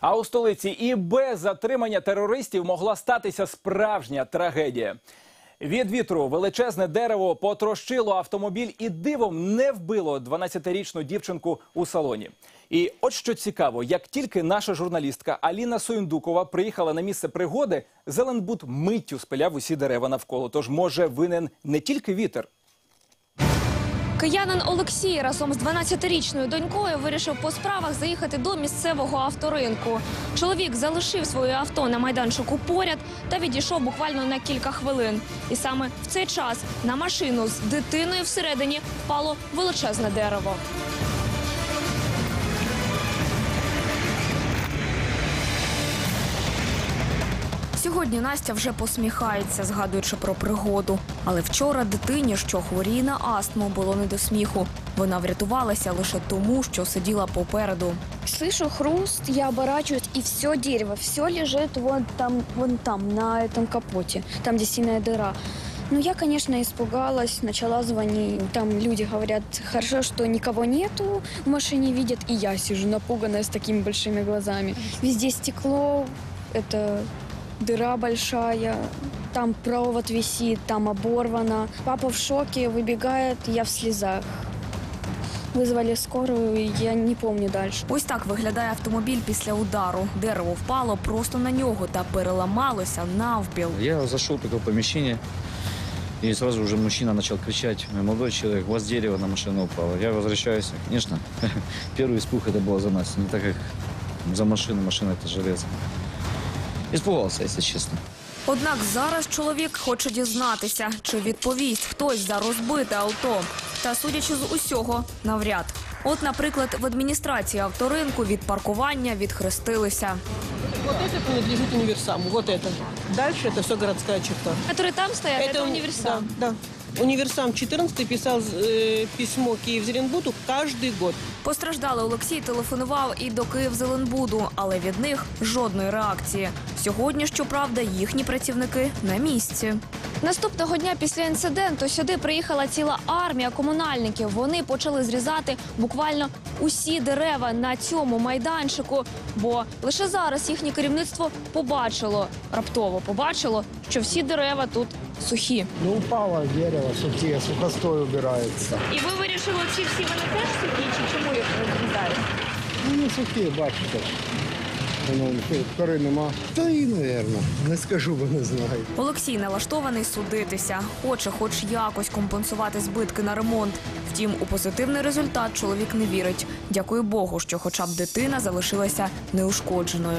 А у столиці і без затримання терористів могла статися справжня трагедія. Від вітру величезне дерево потрощило автомобіль і дивом не вбило 12-річну дівчинку у салоні. І от що цікаво, як тільки наша журналістка Аліна Суєндукова приїхала на місце пригоди, Зеленбуд миттю спиляв усі дерева навколо. Тож може винен не тільки вітер. Киянин Олексій разом з 12-річною донькою вирішив по справах заїхати до місцевого авторинку. Чоловік залишив своє авто на майданчику поряд та відійшов буквально на кілька хвилин. І саме в цей час на машину з дитиною всередині впало величезне дерево. Сьогодні Настя вже посміхається, згадуючи про пригоду. Але вчора дитині, що хворіє на астму, було не до сміху. Вона врятувалася лише тому, що сиділа попереду. Слышу хруст, я оборачиваюсь, и все дерево, все лежит вот там, вон там, на этом капоте, там, где синяя дыра. Ну, я, конечно, испугалась, начала звонить. Там люди говорят, хорошо, что никого нету, в машине видят, и я сижу напуганная с такими большими глазами. Везде стекло, это дыра большая, там провод висит, там оборвано. Папа в шоке, выбегает, я в слезах. Вызвали скорую, и я не помню дальше. Ось так виглядає автомобіль після удару. Дерево впало просто на нього та переламалося навпіл. Я зашел только в помещение, и сразу уже мужчина начал кричать, молодой человек, у вас дерево на машину упало. Я возвращаюсь, конечно, первый испуг это было за нас, не так как за машину, машина это железо. Испугался, если честно. Однак зараз чоловік хоче дізнатися, чи відповість хтось за розбите авто. Та судячи з усього, навряд. От, наприклад, в адміністрації авторинку від паркування відхрестилися. Вот это принадлежит универсаму, вот это. Дальше это все городская черта. Які там стоять, уни- Да, да. Универсам 14 писал э, письмо Киев-Зеленбуду каждый год. Постраждалий Олексій телефонував і до Київзеленбуду, але від них жодної реакції. Сьогодні, щоправда, їхні працівники на місці. Наступного дня після інциденту сюди приїхала ціла армія комунальників. Вони почали зрізати буквально усі дерева на цьому майданчику. Бо лише зараз їхнє керівництво побачило раптово побачило, що всі дерева тут сухі. Ну, упало дерево, сухие, сухостой убирается. І ви вирішили, чи всі вони теж сухі, чи чому їх розрізають? Ну, не сухі, бачите. Воно кори нема. Та і, мабуть, не скажу, бо не знаю. Олексій налаштований судитися, хоче хоч якось компенсувати збитки на ремонт. Втім, у позитивний результат чоловік не вірить. Дякую Богу, що хоча б дитина залишилася неушкодженою.